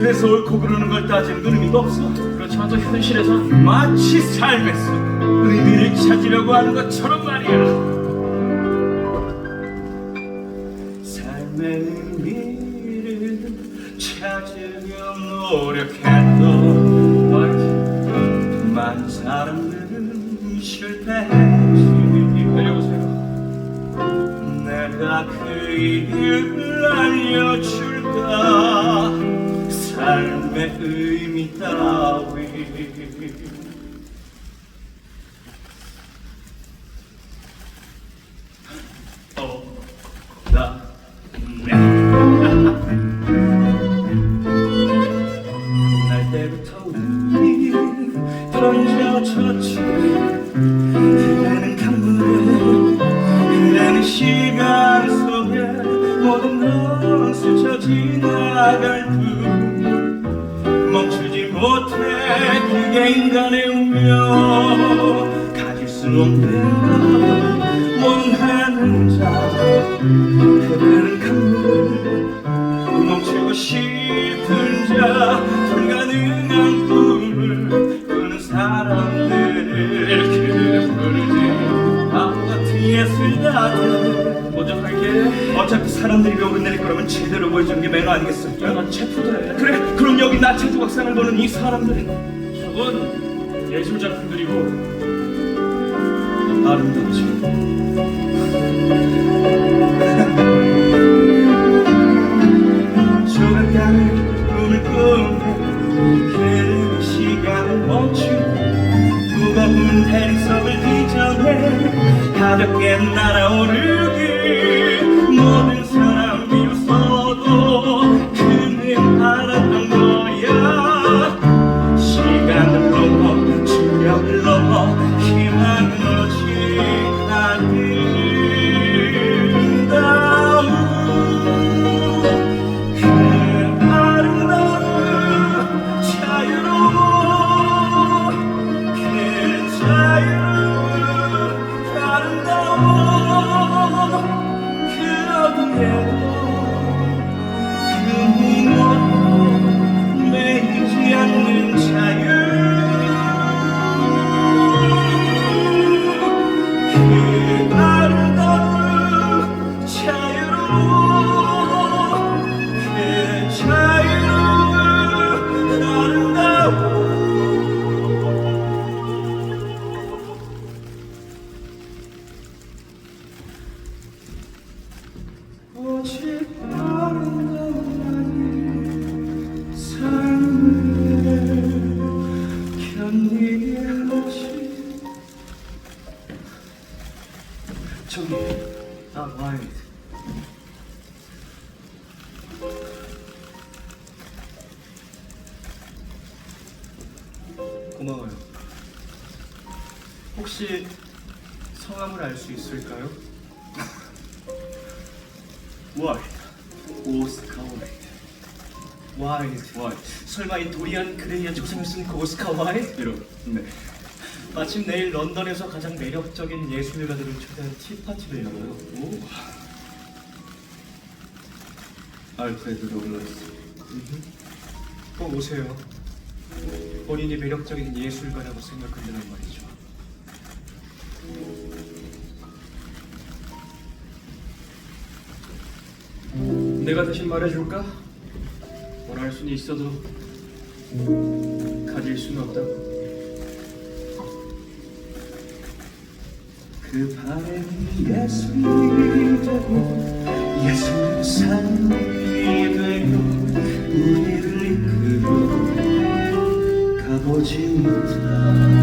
그래서 옳고 그르는 걸 따지는 건 의미가 없어. 그렇지만 또 현실에선 마치 삶에서 의미를 찾으려고 하는 것처럼 말이야. 삶의 의미를 찾으려 노력했던 많은 사람들은 실패했지. 내려보세요. 내가 그 이유를 알려줄까 삶의 의미 그게 인간의 운명 가질 수 없는 원하는 자 흐르는 강물 멈추고 싶은 자 사람들이 벽을 내릴 거라면 제대로 보여주는 게 매너 아니겠어 야난 체포돼. 그래 그럼 여기 나 최조각상을 보는 이 사람들은 저건 예술 작품들이고. 아름답지. 가볍게 날아오르기 모든 저기 아 와인 고마워요. 혹시 성함을 알 수 있을까요? 와이드 오스카 와이드 와이드 설마 이 도리안 그레이의 조상을 쓴그 오스카 와이드? 이런 네. 마침 내일 런던에서 가장 매력적인 예술가들을 초대한 티파티를 열어요. 오. 알프레드 로블러스. 꼭 오세요. 본인이 매력적인 예술가라고 생각한다는 말이죠 내가 대신 말해줄까? 원할 수는 있어도 가질 수는 없다고. 그 바람이 예술이 되고 예술은 삶이 되고 우리를 이끌어 가보지 못한